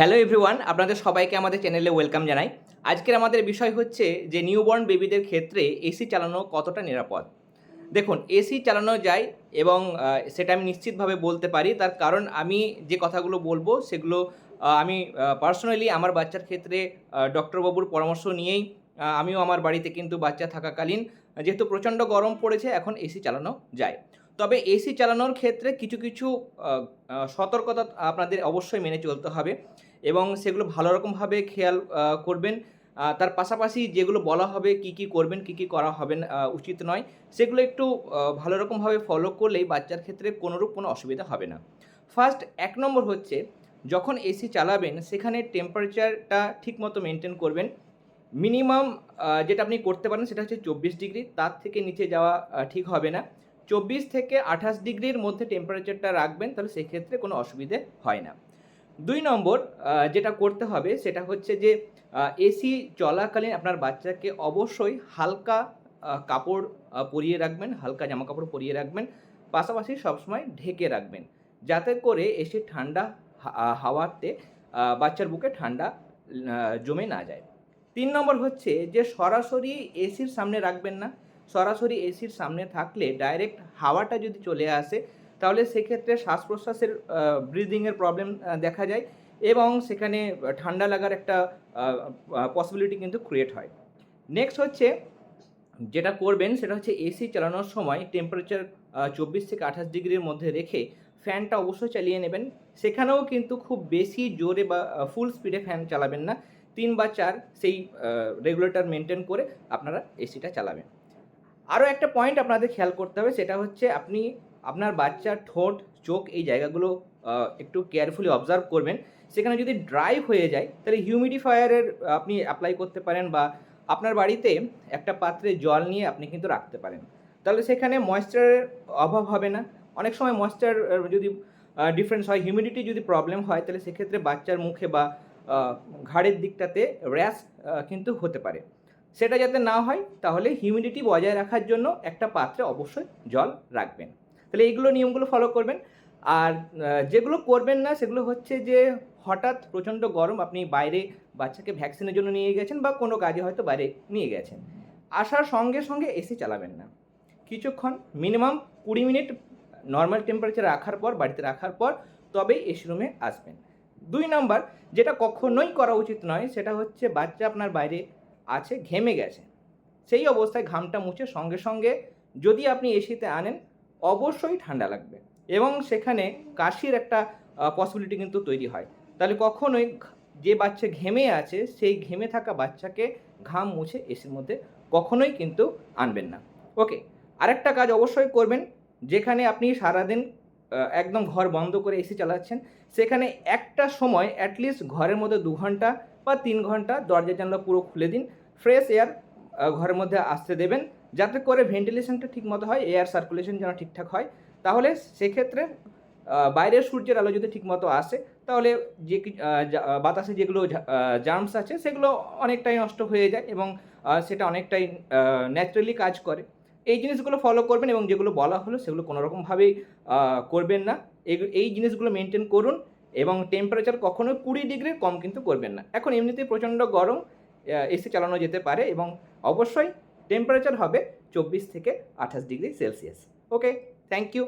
Hello everyone আপনাদের সবাইকে আমাদের চ্যানেলে ওয়েলকাম জানাই। আজকের আমাদের বিষয় হচ্ছে যে নিউবর্ন বেবিদের ক্ষেত্রে এসি চালানো কতটা নিরাপদ। দেখুন এসি চালানো যায় এবং সেটা আমি নিশ্চিতভাবে বলতে পারি। তার কারণ আমি যে কথাগুলো বলব সেগুলো আমি পার্সোনালি আমার বাচ্চার ক্ষেত্রে ডক্টরবাবুর পরামর্শ নিয়েই আমিও আমার বাড়িতে কিন্তু বাচ্চা থাকাকালীন, যেহেতু প্রচণ্ড গরম পড়েছে, এখন এসি চালানো যায়। তবে এসি চালানোর ক্ষেত্রে কিছু কিছু সতর্কতা আপনাদের অবশ্যই মেনে চলতে হবে এবং সেগুলো ভালো রকমভাবে খেয়াল করবেন। তার পাশাপাশি যেগুলো বলা হবে কি কি করবেন, কি কি করা হবে উচিত নয়, সেগুলো একটু ভালো রকমভাবে ফলো করলেই বাচ্চার ক্ষেত্রে কোনোরূপ কোনো অসুবিধা হবে না। ফার্স্ট এক নম্বর হচ্ছে যখন এসি চালাবেন, সেখানে টেম্পারেচারটা ঠিকমতো মেনটেন করবেন। মিনিমাম যেটা আপনি করতে পারেন সেটা হচ্ছে চব্বিশ ডিগ্রি, তার থেকে নিচে যাওয়া ঠিক হবে না। চব্বিশ থেকে আঠাশ ডিগ্রির মধ্যে টেম্পারেচারটা রাখবেন, তাহলে সেক্ষেত্রে কোনো অসুবিধে হয় না। দুই নম্বর যেটা করতে হবে সেটা হচ্ছে যে এসি চলাকালীন আপনার বাচ্চাকে অবশ্যই হালকা কাপড় পরিয়ে রাখবেন, হালকা জামা কাপড় পরিয়ে রাখবেন, পাশাপাশি সবসময় ঢেকে রাখবেন। যাতে করে এসি ঠান্ডা হাওয়াতে বাচ্চার বুকে ঠান্ডা জমে না যায়। তিন নম্বর হচ্ছে যে সরাসরি এসির সামনে রাখবেন না। সরাসরি এসির সামনে থাকলে ডাইরেক্ট হাওয়াটা যদি চলে আসে, তাহলে সেক্ষেত্রে শ্বাস প্রশ্বাসের ব্রিদিংয়ের প্রবলেম দেখা যায় এবং সেখানে ঠান্ডা লাগার একটা পসিবিলিটি কিন্তু ক্রিয়েট হয়। নেক্সট হচ্ছে যেটা করবেন সেটা হচ্ছে এসি চালানোর সময় টেম্পারেচার চব্বিশ থেকে আঠাশ ডিগ্রির মধ্যে রেখে ফ্যানটা অবশ্যই চালিয়ে নেবেন। সেখানেও কিন্তু খুব বেশি জোরে বা ফুল স্পিডে ফ্যান চালাবেন না। তিন বা চার সেই রেগুলেটর মেনটেন করে আপনারা এসিটা চালাবেন। আরও একটা পয়েন্ট আপনাদের খেয়াল করতে হবে, সেটা হচ্ছে আপনি আপনার বাচ্চার ঠোঁট, চোখ এই জায়গাগুলো একটু কেয়ারফুলি অবজার্ভ করবেন। সেখানে যদি ড্রাই হয়ে যায়, তাহলে হিউমিডিফায়ারের আপনি অ্যাপ্লাই করতে পারেন বা আপনার বাড়িতে একটা পাত্রে জল নিয়ে আপনি কিন্তু রাখতে পারেন। তাহলে সেখানে ময়েশ্চারের অভাব হবে না। অনেক সময় ময়েশ্চার যদি ডিফারেন্স হয় হিউমিডিটি যদি প্রবলেম হয়, তাহলে সেক্ষেত্রে বাচ্চার মুখে বা ঘাড়ের দিকটাতে র্যাশ কিন্তু হতে পারে। সেটা যাতে না হয়, তাহলে হিউমিডিটি বজায় রাখার জন্য একটা পাত্রে অবশ্যই জল রাখবেন। তাহলে এইগুলো নিয়মগুলো ফলো করবেন। আর যেগুলো করবেন না, সেগুলো হচ্ছে যে, হঠাৎ প্রচণ্ড গরম আপনি বাইরে বাচ্চাকে ভ্যাকসিনের জন্য নিয়ে গেছেন বা কোনো কাজে হয়তো বাইরে নিয়ে গেছেন। আসার সঙ্গে সঙ্গে এসি চালাবেন না। কিছুক্ষণ মিনিমাম কুড়ি মিনিট নর্মাল টেম্পারেচার রাখার পর, বাড়িতে রাখার পর, তবেই এসি রুমে আসবেন। দুই নাম্বার, যেটা কখনোই করা উচিত নয়, সেটা হচ্ছে বাচ্চা আপনার বাইরে আছে, ঘেমে গেছে। সেই অবস্থায় ঘামটা মুছে সঙ্গে সঙ্গে যদি আপনি এসিতে আনেন, অবশ্যই ঠান্ডা লাগবে এবং সেখানে কাশির একটা পসিবিলিটি কিন্তু তৈরি হয়। তাহলে কখনোই যে বাচ্চা ঘেমে আছে, সেই ঘেমে থাকা বাচ্চাকে ঘাম মুছে এসির মধ্যে কখনোই কিন্তু আনবেন না। ওকে, আরেকটা কাজ অবশ্যই করবেন, যেখানে আপনি সারাদিন একদম ঘর বন্ধ করে এসি চালাচ্ছেন, সেখানে একটা সময় অ্যাটলিস্ট ঘরের মধ্যে দু ঘণ্টা বা তিন ঘণ্টা দরজা জানলা পুরো খুলে দিন ফ্রেশ এয়ার ঘরের মধ্যে আসতে দেবেন। যাতে করে ভেন্টিলেশনটা ঠিক মতো হয়, এয়ার সার্কুলেশন যেন ঠিকঠাক হয়। তাহলে সেক্ষেত্রে বাইরের সূর্যের আলো যদি ঠিকমতো আসে, তাহলে যে বাতাসে যেগুলো জার্মস আছে, সেগুলো অনেকটাই নষ্ট হয়ে যায় এবং সেটা অনেকটাই ন্যাচারালি কাজ করে। এই জিনিসগুলো ফলো করবেন এবং যেগুলো বলা হলো, সেগুলো কোনোরকমভাবেই করবেন না। এই- জিনিসগুলো মেনটেন করুন এবং টেম্পারেচার কখনো কুড়ি ডিগ্রির কম কিন্তু করবেন না। এখন এমনিতেই প্রচণ্ড গরম এসি চালানো যেতে পারে এবং অবশ্যই টেম্পারেচার হবে চব্বিশ থেকে আঠাশ degree Celsius okay thank you